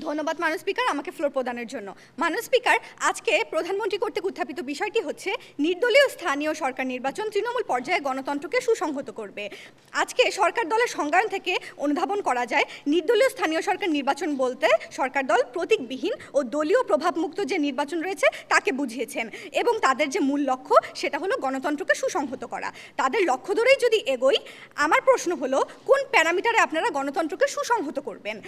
ধন্যবাদ মানব স্পিকার আমাকে ফ্লোর প্রদানের জন্য। মানব স্পিকার, আজকে প্রধানমন্ত্রী কর্তৃক উত্থাপিত বিষয়টি হচ্ছে, নির্দলীয় স্থানীয় সরকার নির্বাচন তৃণমূল পর্যায়ে গণতন্ত্রকে সুসংহত করবে। আজকে সরকার দলের সংজ্ঞায়ন থেকে অনুধাবন করা যায়, নির্দলীয় স্থানীয় সরকার নির্বাচন বলতে সরকার দল প্রতীকবিহীন ও দলীয় প্রভাবমুক্ত যে নির্বাচন রয়েছে, তাকে বুঝিয়েছেন। এবং তাদের যে মূল লক্ষ্য, সেটা হলো গণতন্ত্রকে সুসংহত করা। তাদের লক্ষ্য ধরেই যদি এগোই, আমার প্রশ্ন হলো, কোন প্যারামিটারে আপনারা গণতন্ত্রকে সুসংহত করবেন?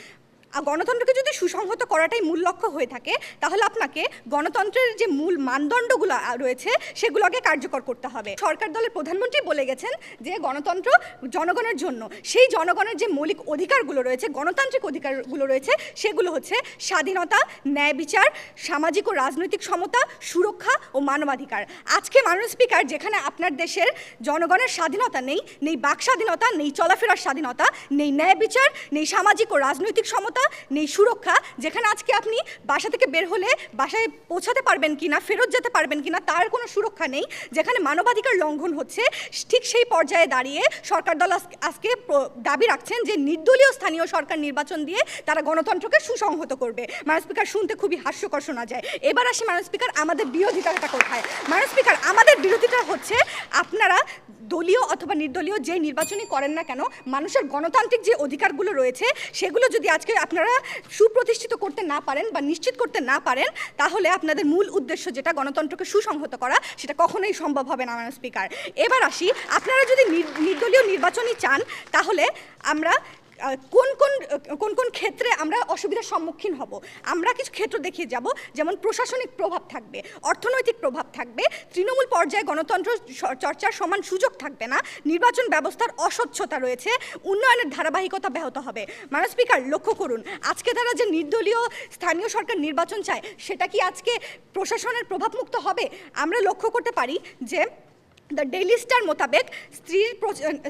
গণতন্ত্রকে যদি সুসংহত করাটাই মূল লক্ষ্য হয়ে থাকে, তাহলে আপনাকে গণতন্ত্রের যে মূল মানদণ্ডগুলো রয়েছে, সেগুলোকে কার্যকর করতে হবে। সরকার দলের প্রধানমন্ত্রী বলে গেছেন যে, গণতন্ত্র জনগণের জন্য, সেই জনগণের যে মৌলিক অধিকারগুলো রয়েছে, গণতান্ত্রিক অধিকারগুলো রয়েছে, সেগুলো হচ্ছে স্বাধীনতা, ন্যায় বিচার, সামাজিক ও রাজনৈতিক সমতা, সুরক্ষা ও মানবাধিকার। আজকে মাননীয় স্পিকার, যেখানে আপনার দেশের জনগণের স্বাধীনতা নেই নেই বাক স্বাধীনতা, নেই চলাফেরার স্বাধীনতা, নেই ন্যায় বিচার, নেই সামাজিক ও রাজনৈতিক সমতা নেই, সুরক্ষা, যেখানে আজকে আপনি বাসা থেকে বের হলে বাসায় পৌঁছাতে পারবেন কিনা, ফেরত যেতে পারবেন কিনা, তার কোনো সুরক্ষা নেই। যেখানে মানবাধিকার লঙ্ঘন হচ্ছে, ঠিক সেই পর্যায়ে দাঁড়িয়ে সরকার দল আজকে- আজকে দাবি রাখছেন যে নির্দলীয় স্থানীয় সরকার নির্বাচন দিয়ে তারা গণতন্ত্রকে সুসংহত করবে। মানব স্পিকার, শুনতে খুবই হাস্যকর শোনা যায়। এবার আসি মানব স্পিকার, আমাদের বিরোধিতাটা কোথায়? মানব স্পিকার, আমাদের বিরোধিতা হচ্ছে আপনারা দলীয় অথবা নির্দলীয় যে নির্বাচনই করেন না কেন, মানুষের গণতান্ত্রিক যে অধিকারগুলো রয়েছে, সেগুলো যদি আজকে আপনারা সুপ্রতিষ্ঠিত করতে না পারেন বা নিশ্চিত করতে না পারেন, তাহলে আপনাদের মূল উদ্দেশ্য যেটা গণতন্ত্রকে সুসংহত করা, সেটা কখনোই সম্ভব হবে না স্পিকার। এবার আসি, আপনারা যদি নির- নির্দলীয় নির্বাচনই চান, তাহলে আমরা কোন কোন কোন কোন ক্ষেত্রে আমরা অসুবিধার সম্মুখীন হব? আমরা কিছু ক্ষেত্র দেখিয়ে যাব, যেমন প্রশাসনিক প্রভাব থাকবে, অর্থনৈতিক প্রভাব থাকবে, তৃণমূল পর্যায়ে গণতন্ত্র চর্চার সমান সুযোগ থাকবে না, নির্বাচন ব্যবস্থার অস্বচ্ছতা রয়েছে, উন্নয়নের ধারাবাহিকতা ব্যাহত হবে। মানব স্পিকার, লক্ষ্য করুন, আজকে তারা যে নির্দলীয় স্থানীয় সরকার নির্বাচন চায়, সেটা কি আজকে প্রশাসনের প্রভাবমুক্ত হবে? আমরা লক্ষ্য করতে পারি যে দ্য ডেইলি স্টার মোতাবেক স্ত্রীর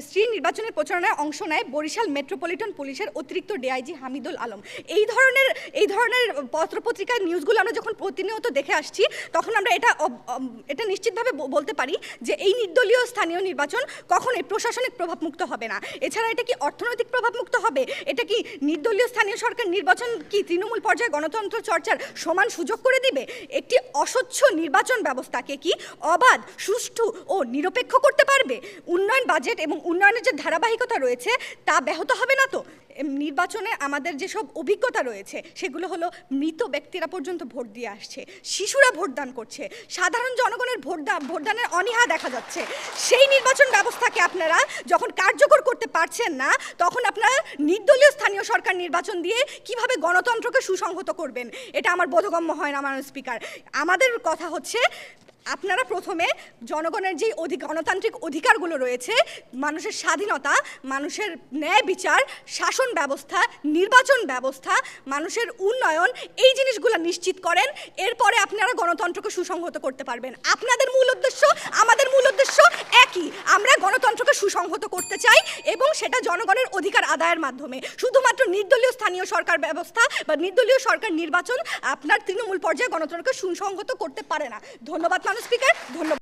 স্ত্রী নির্বাচনের প্রচারণায় অংশ নেয় বরিশাল মেট্রোপলিটন পুলিশের অতিরিক্ত ডিআইজি হামিদুল আলম। এই ধরনের ধরনের পত্রপত্রিকার নিউজগুলো আমরা যখন প্রতিনিয়ত দেখে আসছি, তখন আমরা এটা এটা নিশ্চিতভাবে বলতে পারি যে এই নির্দলীয় স্থানীয় নির্বাচন কখনোই প্রশাসনিক প্রভাবমুক্ত হবে না। এছাড়া এটা কি অর্থনৈতিক প্রভাবমুক্ত হবে? এটা কি নির্দলীয় স্থানীয় সরকার নির্বাচন কি তৃণমূল পর্যায়ে গণতন্ত্র চর্চার সমান সুযোগ করে দিবে? একটি অস্বচ্ছ নির্বাচন ব্যবস্থাকে কি অবাধ, সুষ্ঠু ও নিরপেক্ষ করতে পারবে? উন্নয়ন বাজেট এবং উন্নয়নের যে ধারাবাহিকতা রয়েছে, তা ব্যাহত হবে না তো? নির্বাচনে আমাদের যেসব অভিজ্ঞতা রয়েছে, সেগুলো হলো মৃত ব্যক্তিরা পর্যন্ত ভোট দিয়ে আসছে, শিশুরা ভোটদান করছে, সাধারণ জনগণের ভোটদান ভোটদানের অনীহা দেখা যাচ্ছে। সেই নির্বাচন ব্যবস্থাকে আপনারা যখন কার্যকর করতে পারছেন না, তখন আপনারা নির্দলীয় স্থানীয় সরকার নির্বাচন দিয়ে কীভাবে গণতন্ত্রকে সুসংহত করবেন, এটা আমার বোধগম্য হয় না, মাননীয় স্পিকার। আমাদের কথা হচ্ছে আপনারা প্রথমে জনগণের যে গণতান্ত্রিক অধিকারগুলো রয়েছে, মানুষের স্বাধীনতা, মানুষের ন্যায় বিচার, শাসন ব্যবস্থা, নির্বাচন ব্যবস্থা, মানুষের উন্নয়ন, এই জিনিসগুলো নিশ্চিত করেন, এরপরে আপনারা গণতন্ত্রকে সুসংহত করতে পারবেন। আপনাদের মূল উদ্দেশ্য, আমাদের মূল উদ্দেশ্য একই। আমরা গণতন্ত্রকে সুসংহত করতে চাই এবং সেটা জনগণের অধিকার আদায়ের মাধ্যমে। শুধুমাত্র নির্দলীয় স্থানীয় সরকার ব্যবস্থা বা নির্দলীয় সরকার নির্বাচন আপনার তৃণমূল পর্যায়ে গণতন্ত্রকে সুসংহত করতে পারে না। ধন্যবাদ, মানুষ স্পিকার। ধন্যবাদ।